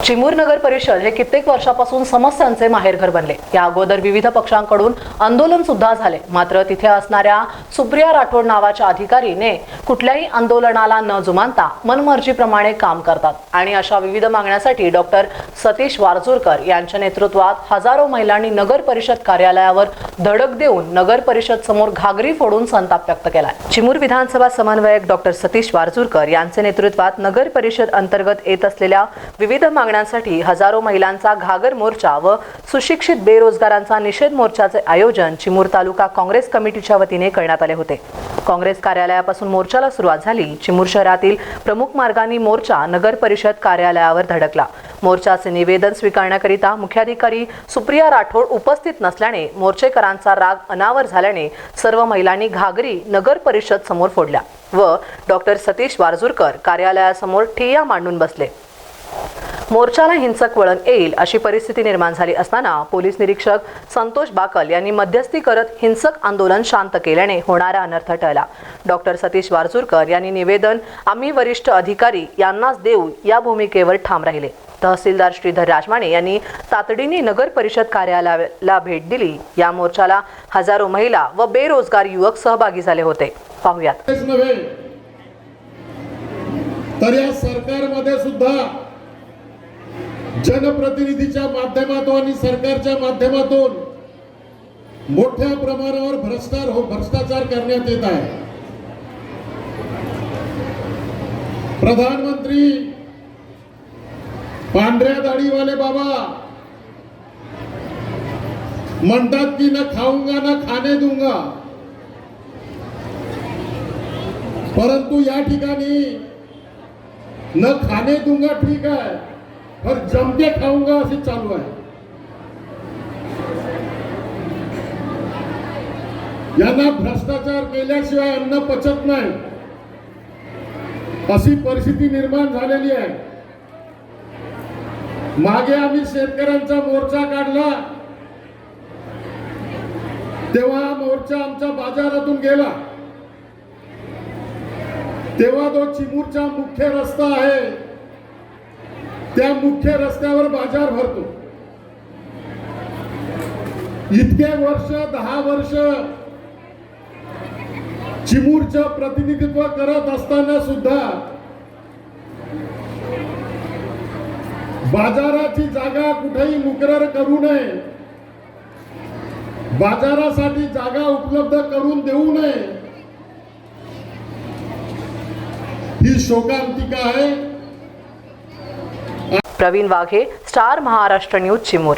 चिमूर नगर परिषद हे कित्येक वर्षापासून समस्यांचे माहेरघर बनले. या अगोदर विविध पक्षांकडून आंदोलन सुद्धा झाले. मात्र तिथे असणाऱ्या सुप्रिया राठोड नावाच्या अधिकारीने कुठल्याही आंदोलनाला न जुमानता मनमर्जीप्रमाणे काम करतात. आणि अशा विविध मागण्यासाठी डॉक्टर सतीश वारजूरकर यांच्या नेतृत्वात हजारो महिलांनी नगर परिषद कार्यालयावर धडक देऊन नगर परिषद समोर घागरी फोडून संताप व्यक्त केला चिमूर विधानसभा समन्वयक डॉक्टर सतीश वारजूरकर यांचे नेतृत्वात नगर परिषद अंतर्गत येत असलेल्या विविध मागण्यांसाठी हजारो महिलांचा घागर मोर्चा व सुशिक्षित बेरोजगारांचा निषेध मोर्चाचे आयोजन चिमूर तालुका काँग्रेस कमिटीच्या वतीने करण्यात आले होते. काँग्रेस कार्यालयापासून मोर्चाला सुरुवात झाली. चिमूर शहरातील प्रमुख मार्गांनी मोर्चा नगर परिषद कार्यालयावर धडकला. मोर्चाचे निवेदन स्वीकारण्याकरिता मुख्याधिकारी सुप्रिया राठोड उपस्थित नसल्याने मोर्चेकरांचा राग अनावर झाल्याने सर्व महिलांनी घागरी नगर परिषद समोर फोडल्या व डॉक्टर सतीश वारजूरकर कार्यालयासमोर ठिय्या मांडून बसले. मोर्चाला हिंसक वळण येईल अशी परिस्थिती निर्माण झाली असताना पोलीस निरीक्षक संतोष बाकल यांनी मध्यस्थी करत हिंसक आंदोलन शांत केल्याने होणारा अनर्थ टळला. डॉक्टर सतीश वारजूरकर यांनी निवेदन आम्ही वरिष्ठ अधिकारी यांनाच देऊ या भूमिकेवर ठाम राहिले. तहसीलदार श्रीधर राजमाने यांनी तातडीने नगर परिषद कार्यालयाला भेट दिली. या मोर्चाला हजारो महिला व बेरोजगार युवक सहभागी झाले होते. पाहुयात. तर या सरकारमध्ये सुद्धा जनप्रतिनिधीच्या माध्यमातून आणि सरकारच्या माध्यमातून मोठ्या प्रमाणावर भ्रष्टाचार हो भ्रष्टाचार करण्यात येत आहे. प्रधानमंत्री पांढऱ्या दाढीवाले बाबा म्हणतात की न खाऊंगा ना खाणे दूंगा. परंतु या ठिकाणी न खाणे दूंगा ठीक आहे. पर जमके खाऊंगा असे चालू आहे यांना भ्रष्टाचार केल्याशिवाय अन्न पचत नाही. अशी परिस्थिती निर्माण झालेली आहे. मागे आम्ही शेतकऱ्यांचा मोर्चा काढला. तेव्हा हा मोर्चा आमच्या बाजारातून गेला. तेव्हा तो चिमूरचा मुख्य रस्ता आहे. त्या मुख्य रस्त्यावर बाजार भरतो. इतके वर्ष दहा वर्ष चिमूरचं प्रतिनिधित्व करत असताना सुद्धा बाजाराची जागा कुठेही मुकरर करू नये. बाजारासाठी जागा उपलब्ध करून देऊ नये. ही शोकांतिका आहे. Praveen Waghe star Maharashtra news Chimur.